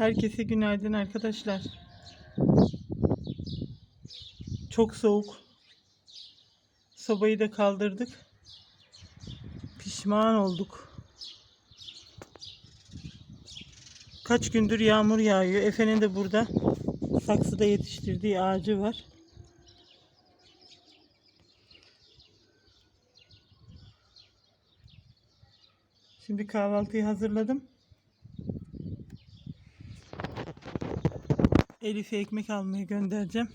Herkese günaydın arkadaşlar. Çok soğuk. Sobayı da kaldırdık. Pişman olduk. Kaç gündür yağmur yağıyor. Efe'nin de burada saksıda yetiştirdiği ağacı var. Şimdi kahvaltıyı hazırladım. Elif'e ekmek almaya göndereceğim.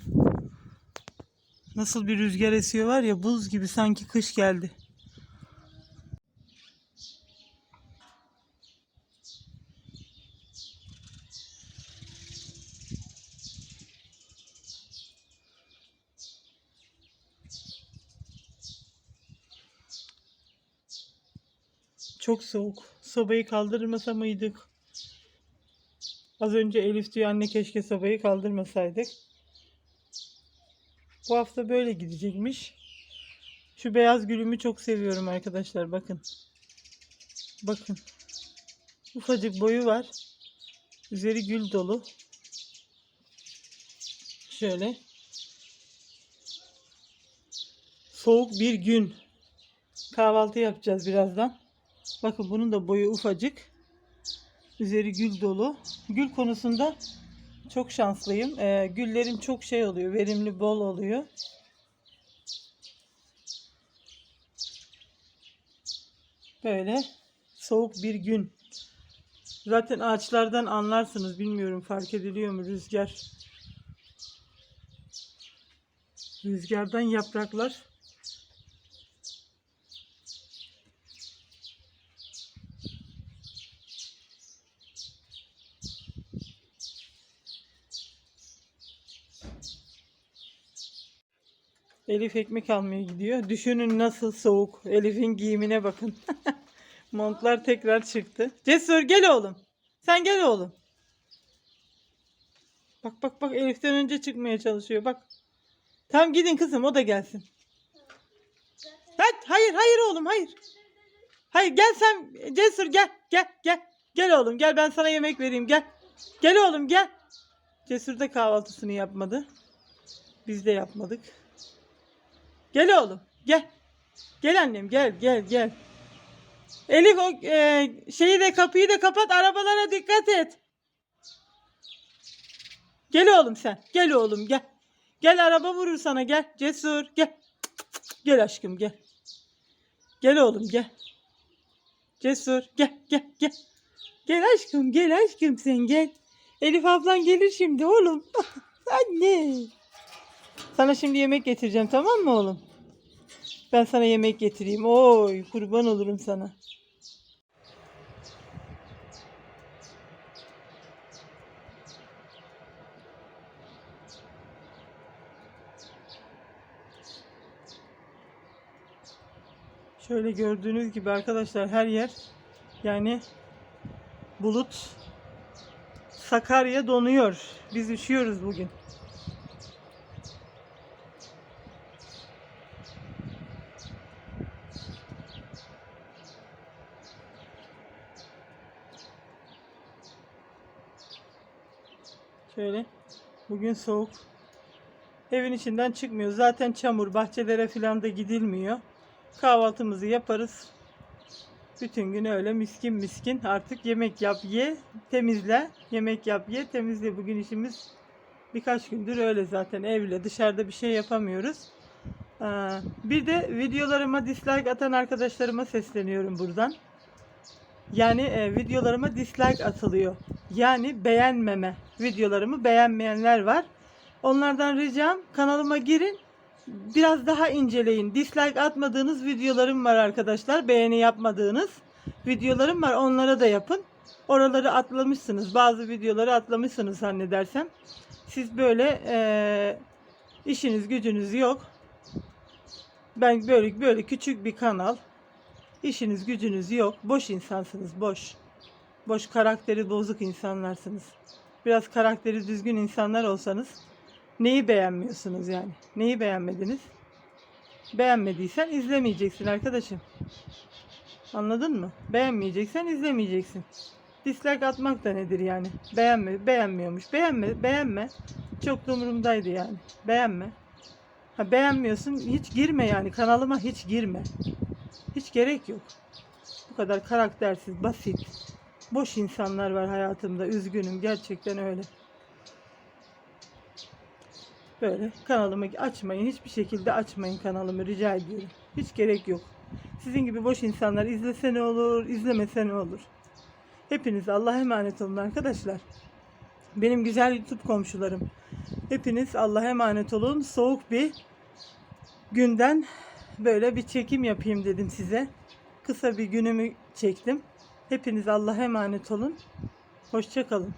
Nasıl bir rüzgar esiyor var ya buz gibi sanki kış geldi. Çok soğuk. Sobayı kaldırmasa mıydık? Az önce Elif diyor anne keşke sobayı kaldırmasaydık. Bu hafta böyle gidecekmiş. Şu beyaz gülümü çok seviyorum arkadaşlar. Bakın. Bakın. Ufacık boyu var. Üzeri gül dolu. Şöyle. Soğuk bir gün. Kahvaltı yapacağız birazdan. Bakın bunun da boyu ufacık. Üzeri gül dolu. Gül konusunda çok şanslıyım. Ee, güllerim çok şey oluyor, verimli, bol oluyor. Böyle soğuk bir gün. Zaten ağaçlardan anlarsınız. Bilmiyorum fark ediliyor mu rüzgar. Rüzgardan yapraklar Elif ekmek almaya gidiyor. Düşünün nasıl soğuk. Elif'in giyimine bakın. Montlar tekrar çıktı. Cesur gel oğlum. Sen gel oğlum. Bak bak bak Elif'ten önce çıkmaya çalışıyor. Bak. Tamam gidin kızım o da gelsin. Hayır hayır hayır oğlum hayır. Hayır gel sen Cesur gel gel gel. Gel oğlum gel ben sana yemek vereyim gel. Gel oğlum gel. Cesur da kahvaltısını yapmadı. Biz de yapmadık. Gel oğlum gel. Gel annem gel gel gel. Elif o e, şeyi de kapıyı da kapat arabalara dikkat et. Gel oğlum sen. Gel oğlum gel. Gel araba vurur sana gel. Cesur gel. Gel aşkım gel. Gel oğlum gel. Cesur gel gel gel. Gel aşkım gel aşkım sen gel. Elif ablan gelir şimdi oğlum. Anne. Sana şimdi yemek getireceğim tamam mı oğlum? Ben sana yemek getireyim. Oy kurban olurum sana. Şöyle gördüğünüz gibi arkadaşlar her yer yani bulut Sakarya donuyor. Biz üşüyoruz bugün. Şöyle. Bugün soğuk. Evin içinden çıkmıyor. Zaten çamur. Bahçelere falan da gidilmiyor. Kahvaltımızı yaparız. Bütün gün öyle miskin miskin. Artık yemek yap ye, temizle. Yemek yap ye, temizle. Bugün işimiz birkaç gündür öyle zaten evle. Dışarıda bir şey yapamıyoruz. Ee, Bir de videolarıma dislike atan arkadaşlarıma sesleniyorum buradan. Yani e, videolarıma dislike atılıyor. Yani beğenmeme. Videolarımı beğenmeyenler var. Onlardan ricam kanalıma girin. Biraz daha inceleyin. Dislike atmadığınız videolarım var arkadaşlar. Beğeni yapmadığınız videolarım var. Onlara da yapın. Oraları atlamışsınız. Bazı videoları atlamışsınız zannedersem. Siz böyle e, işiniz gücünüz yok. Ben böyle böyle küçük bir kanal. İşiniz gücünüz yok. Boş insansınız. Boş. Boş karakteri bozuk insanlarsınız. Biraz karakteri düzgün insanlar olsanız neyi beğenmiyorsunuz yani? Neyi beğenmediniz? Beğenmediysen izlemeyeceksin arkadaşım. Anladın mı? Beğenmeyeceksen izlemeyeceksin. Dislike atmak da nedir yani? Beğenme, beğenmiyormuş. Beğenme, beğenme. Çok da umurumdaydı yani. Beğenme. Ha beğenmiyorsun hiç girme yani kanalıma hiç girme. Hiç gerek yok. Bu kadar karaktersiz, basit. Boş insanlar var hayatımda. Üzgünüm gerçekten öyle. Böyle kanalımı açmayın. Hiçbir şekilde açmayın kanalımı rica ediyorum. Hiç gerek yok. Sizin gibi boş insanlar izlese ne olur, izlemese ne olur. Hepiniz Allah'a emanet olun arkadaşlar. Benim güzel YouTube komşularım. Hepiniz Allah'a emanet olun. Soğuk bir günden böyle bir çekim yapayım dedim size. Kısa bir günümü çektim. Hepiniz Allah'a emanet olun. Hoşça kalın.